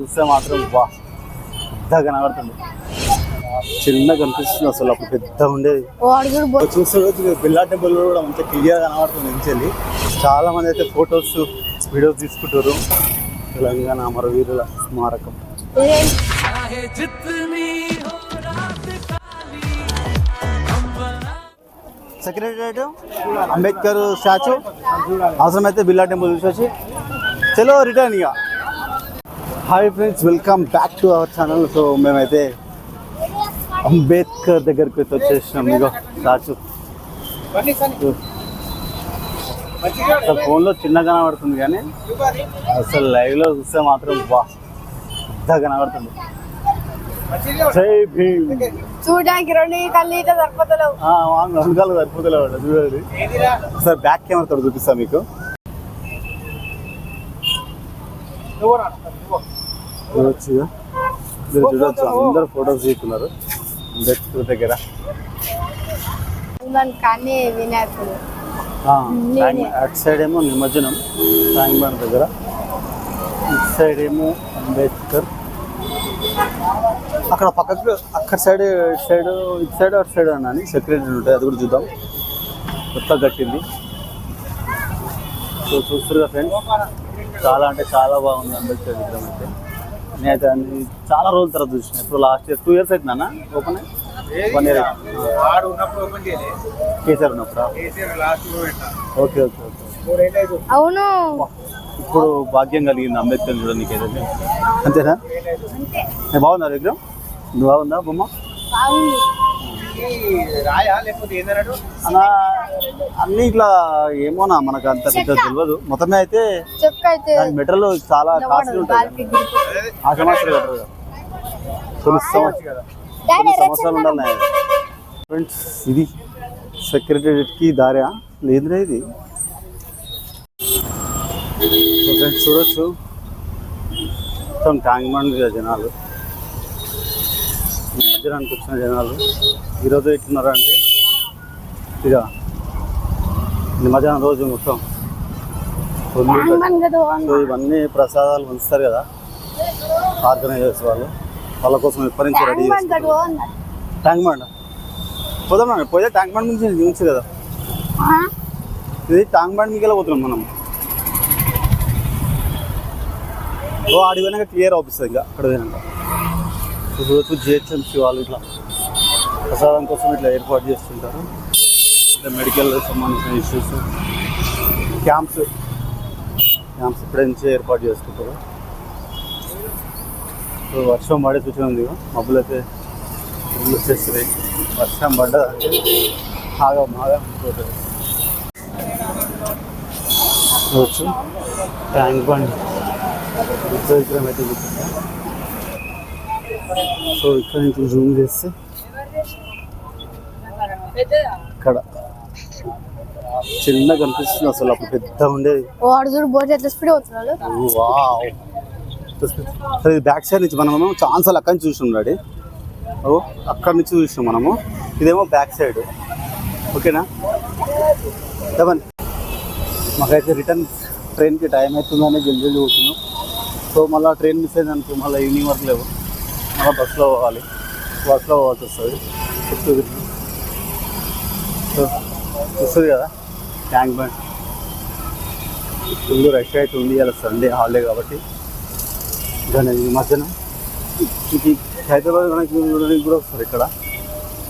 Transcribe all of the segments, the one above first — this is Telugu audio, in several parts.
చూస్తే మాత్రం వా పెద్దగా కనబడుతుంది. చిన్నగా కనిపిస్తుంది అసలు అప్పుడు పెద్దగా ఉండేది. బో- చూస్తే బిల్లా టెంపుల్ కూడా మంచి క్లియర్ కనబడుతుంది నుంచి వెళ్ళి చాలా మంది అయితే ఫొటోస్ వీడియోస్ తీసుకుంటారు. తెలంగాణ అమరవీరుల స్మారకం? Secretariat Ambedkar statue. అవసరమైతే బిర్లా టెంపుల్ చూసి చలో రిటర్న్ ఇక. Hi friends welcome back to our channel so మేమైతే అంబేద్కర్ దగ్గరికి అయితే వచ్చేసినాం. స్టాచ్యూ అసలు ఫోన్లో చిన్నగా కనబడుతుంది కానీ అసలు లైవ్లో చూస్తే మాత్రం బా పెద్దగా కనబడుతుంది. జై భీమ్. చూడడానికి రెండు కళ్ళు సరిపోతలేవు. రెండు కాళ్ళు సరిపోతలే వాడు చూడండి. సార్ బ్యాక్ కెమెరా తోడు చూపిస్తా మీకు. చూడొచ్చు. మీరు చూడొచ్చు. అందరు ఫొటోస్ తీసుకున్నారు అంబేద్కర్ దగ్గర. కానీ వినాయకుడు. అటు సైడ్ ఏమో నిమజ్జనం ట్యాంక్ బండ్ దగ్గర. ఇటు సైడ్ ఏమో అంబేద్కర్. అక్కడ పక్కకు అక్కడ సైడ్ ఇటు సైడ్ ఇటు సైడ్ అటు సైడ్ అన్నాని సెక్రటరీ ఉంటాయి అది కూడా చూద్దాం. కొత్తగా కట్టింది. సో చూస్తున్నారు ఫ్రెండ్స్? చాలా అంటే చాలా బాగుంది అంబేద్కర్ విగ్రహం అయితే. నేనైతే అన్ని చాలా రోజుల తర్వాత చూసిన. ఇప్పుడు లాస్ట్ ఇయర్ టూ ఇయర్స్ అవుతుందన్నా ఓపెన్ వన్ ఇయర్ ఆడు ఉన్నప్పుడు ఓపెన్ కేసీఆర్ ఉన్నప్పుడు? KCR last moment okay okay okay అయితే అవును. ఇప్పుడు భాగ్యం కలిగింది అంబేద్కర్ చూడడానికి ఏదైతే అంతేనా? బాగుందా విగ్రహం? నువ్వు బాగుందా బొమ్మ? బాగుంది. రాయా? లేకపోతే ఏందన్నాడు అలా అన్ని ఇట్లా ఏమోనా మనకు అంత పెద్ద తెలియదు మొత్తమే అయితే చెక్క అయితే దాని మెటీరియల్ చాలా కాస్ట్లీ ఎగిరిపోతుంది. ఆ సంవత్సరం కట్టరు సంవత్సరం కొన్ని సంవత్సరాలు ఉండాలి ఫ్రెండ్స్ ఇది సెక్రటరీకి దారా. లేదురా ఇది. ఫ్రెండ్స్ చూడొచ్చు. మొత్తం ట్యాంక్ బండ్ మీద జనాలు. నిమజ్జనానికి వచ్చిన జనాలు ఈరోజు ఎట్లున్నారు అంటే ఇక నిమజ్జనం రోజు మొత్తం ఇవన్నీ ప్రసాదాలు ఉంచుతారు కదా ఆర్గనైజర్స్ వాళ్ళు వాళ్ళ కోసం ఎప్పటి నుంచి రెడీ. ట్యాంక్ బండ్ పోదాం పోతే ట్యాంక్ బండ్ నుంచి దించు కదా? ఇది ట్యాంక్ బండ్ మీకు పోతున్నాం మనం? ఓ ఆడి పోయినాక క్లియర్ అవుపిస్తుంది ఇంకా అక్కడ పోయినాక. ఇప్పుడు జిహెచ్ఎంసీ వాళ్ళు ఇట్లా ప్రసాదం కోసం ఇట్లా ఏర్పాటు చేస్తుంటారు. ఇట్లా మెడికల్ సంబంధించిన ఇష్యూస్ క్యాంప్స్ క్యాంప్స్ ఇప్పుడే నుంచి ఏర్పాటు చేసుకుంటారు. సో వర్షం పడే సూచన ఉంది మబ్బులు అయితే ఇల్లు వచ్చేస్తున్నాయి. వర్షం పడ్డదంటే బాగా బాగా పోతుంది. చూడొచ్చు ట్యాంక్ బండ్. విగ్రహం అయితే చూపిస్తా. సో ఇక్కడ నుంచి జూమ్ చేస్తే ఇక్కడ. చిన్నగా కనిపిస్తుంది అసలు అప్పుడు పెద్ద ఉండేది. వాడు చూడు బోట్ ఎట్లా స్పీడ్ అవుతున్నాడు వావ్. బ్యాక్ సైడ్ నుంచి మనము ఛాన్స్ అక్కడి నుంచి చూసినాం డాడీ. ఓ అక్కడి నుంచి చూసినాం మనము. ఇదేమో బ్యాక్ సైడ్ ఓకేనా? చెప్పండి మాకైతే రిటర్న్ ట్రైన్కి టైం అవుతుందని జల్దీ జల్దీ పోతున్నాం. సో మళ్ళీ ట్రైన్ మిస్ అయింది అనుకో మళ్ళీ ఈవినింగ్ వరకు లేవు. మళ్ళీ బస్సులో పోవాలి. బస్సులో పోవాల్సి వస్తుంది. చుట్టూ వస్తుంది కదా? Tank bund. ఫుల్ రష్ అయితే ఉంది ఇలా సండే హాలిడే కాబట్టి. దాని ఈ మధ్యన ఇది హైదరాబాద్ కనుక చూడడానికి కూడా వస్తారు ఇక్కడ.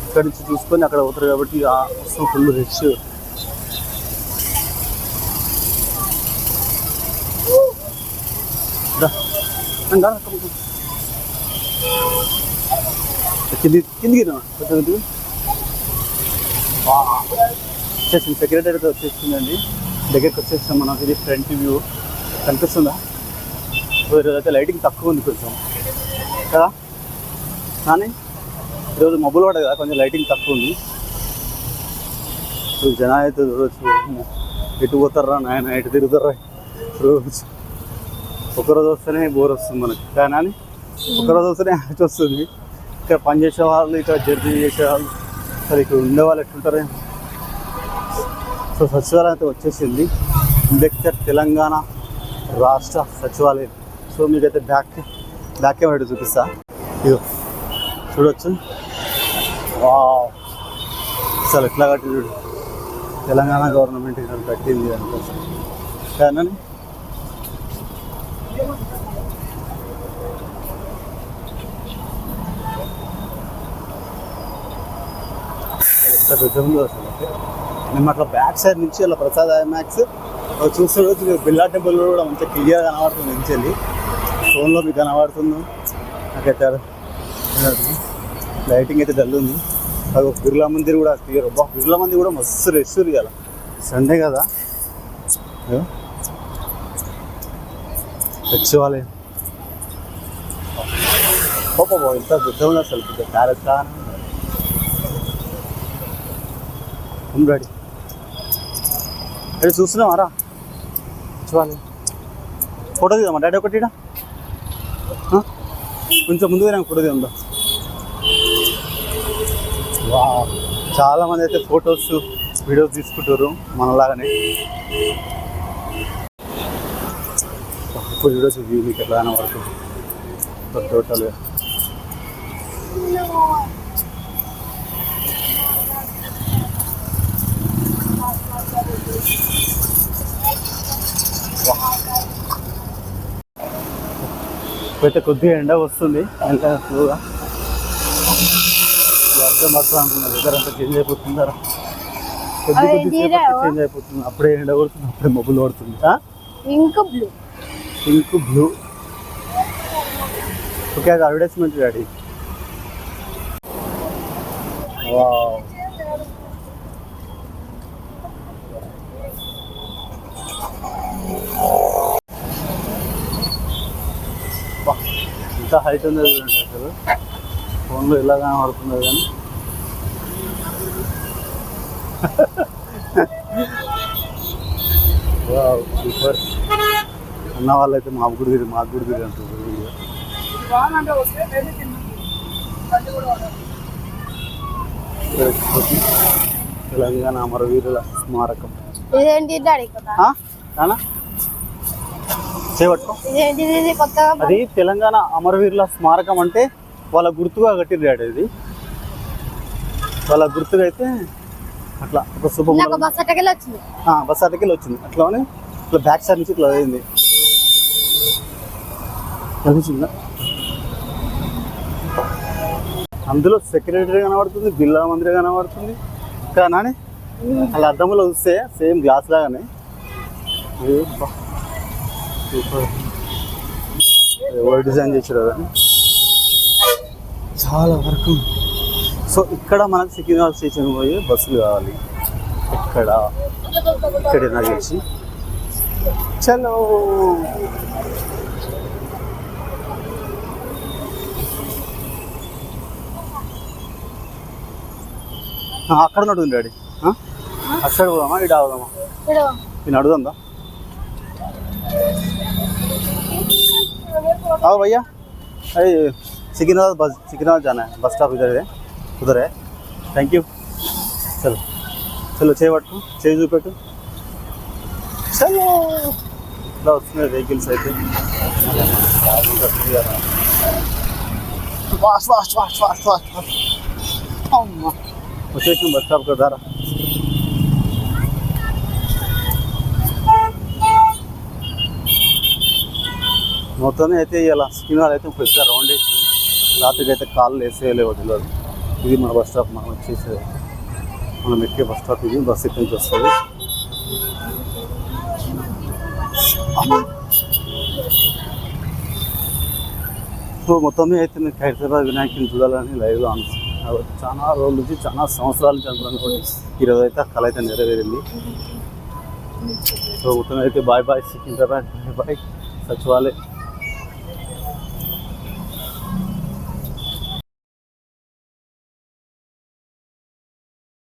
ఇక్కడ నుంచి చూసుకొని అక్కడ పోతారు కాబట్టి ఆ వస్తాం ఫుల్ రష్. దా. కింది కిందికి కొంచెం వచ్చేసింది. సెక్రటరీతో వచ్చేసిందండి. దగ్గరికి వచ్చేసాం. మనం ఇది ఫ్రంట్ వ్యూ కనిపిస్తుందా? ఈరోజైతే లైటింగ్ తక్కువ ఉంది కొంచెం. కదా? కానీ ఈరోజు మబ్బులు పడదు కదా కొంచెం లైటింగ్ తక్కువ ఉంది. ఇప్పుడు జనాలు అయితే చూడొచ్చు ఎటు పోతారా నాయన? ఎటు తిరుగుతారా? రోజు. ఒకరోజు వస్తేనే బోర్ వస్తుంది మనకి. కానీ ఒకరోజు వస్తేనే హ్యాచ్ వస్తుంది. ఇక్కడ పనిచేసే వాళ్ళు ఇక్కడ జర్నీ చేసేవాళ్ళు అసలు ఇక్కడ ఉండేవాళ్ళు ఎట్లుంటారు? సో సచివాలయం అయితే వచ్చేసింది. అంబేద్కర్ తెలంగాణ రాష్ట్ర సచివాలయం. సో మీకైతే బ్యాక్ బ్యాక్ కెమెరా చూపిస్తా. ఇదో చూడొచ్చు. వావ్. అసలు ఎట్లా కట్టి చూడు. తెలంగాణ గవర్నమెంట్ ఇక్కడ కట్టింది అనుకోసం కానీ ఎంత అసలు మేము అట్లా బ్యాక్ సైడ్ నుంచి అలా ప్రసాద్ ఐమాక్స్ చూస్తే బిల్లా టెంపుల్ కూడా మంచిగా క్లియర్ కనబడుతుంది నుంచి వెళ్ళి. ఫోన్లో మీకు కనబడుతుంది. నాకైతే లైటింగ్ అయితే డల్ ఉంది. అది బిర్లా మందిర్ కూడా క్లియర్ అబ్బా బిర్లా మందిర్ కూడా మస్తు రెస్ట్ కదా సండే కదా? ఇదిగో. సచివాలయం పాప ఇంత పెద్ద ఉంది అసలు? పెద్ద ప్యాలెస్ కానీ? డాడీ అది చూస్తున్నావారా చూడాలి. ఫోటో తీద్దామా? డాడీ ఒకటి కొంచెం ముందుగా నాకు ఫోటో తీద్దాం వా చాలా మంది అయితే ఫొటోస్ వీడియోస్ తీసుకుంటారు మనలాగానే. ఇప్పుడు వీడియోస్ వ్యూ మీకు ఎట్లా వరకు టోటల్గా అయితే కొద్దిగా ఎండ వస్తుంది. ఎండ స్లోగా వర్షం పడుతుంది అనుకున్నా దగ్గర అంతా చేంజ్ అయిపోతుందా? కొద్ది కొద్ది? చేంజ్ అయిపోతుంది. అప్పుడే ఎండ కొడుతుంది అప్పుడే మబ్బులు పడుతుంది ఇంకా బ్లూ. Pink blue. ఓకే అది అడ్వర్టైజ్మెంట్ డాడీ. వావ్. హైట్ ఉంది చూడండి అసలు. ఫోన్లో ఇలా కనబడుతుంది కానీ. సూపర్ అన్న వాళ్ళైతే మా గుడి తిరిగి మా గుడి తిరిగి అంటారు తెలంగాణ అమరవీరుల స్మారకం. ఇదేంటి చేపట్టుకో అది తెలంగాణ అమరవీరుల స్మారకం అంటే వాళ్ళ గుర్తుగా కట్టిర్రాడు ఇది? వాళ్ళ గుర్తుగా అయితే అట్లా ఒక శుభం బస్ అట్టకెళ్ళి వచ్చింది. బస్ అటకెళ్ళి వచ్చింది. అట్లానే ఇట్లా బ్యాక్ సైడ్ నుంచి ఇట్లా అయింది. అందులో సెక్రటరీ కనబడుతుంది బిల్లా మందిరి కనబడుతుంది. నాని అలా అద్దంలో చూస్తే సేమ్ గ్లాస్ లాగానే. సూపర్. ఎవరు డిజైన్ చేసారు కదా చాలా వరకు. సో ఇక్కడ మనకు సికింద్రాబాద్ స్టేషన్ పోయి బస్సులు కావాలి. ఇక్కడ. ఇక్కడ నాకు తెలిసి చలో. అక్కడ నడుతుంది డాడీ? అక్కడ పోదామా? ఇటు ఆగుదామా నేను అడుగుదా आओ भैया। अरे सिकंदराबाद बस सिकंदराबाद जाना है। बस स्टॉप इधर है, उधर है। थैंक यू चलो। चलो छः बट को छः रुपये को। चलो। उसमें व्हीकल्स रहते vast vast vast vast vast बस स्टॉप कर जा रहा। మొత్తం అయితే ఇలా స్కిన్ అయితే పెద్ద రౌండ్ వేసి రాత్రికి అయితే కాళ్ళు వేసేయలేవు వదిలేదు ఇది మన బస్ స్టాప్ మనం వచ్చేసేది మనం ఎక్కే బస్ స్టాప్ ఇది బస్ ఎక్కడి నుంచి వస్తుంది? సో మొత్తం అయితే మీకు హైదరాబాద్ వినాయకుని చూడాలని లైవ్లో అనుకుంటున్నాను చాలా రోజుల నుంచి చాలా సంవత్సరాల నుంచి అనుకున్నాను ఈరోజు అయితే ఆ కళ అయితే నెరవేరింది. సో మొత్తం అయితే bye bye Secunderabad bye bye సచివాలయం.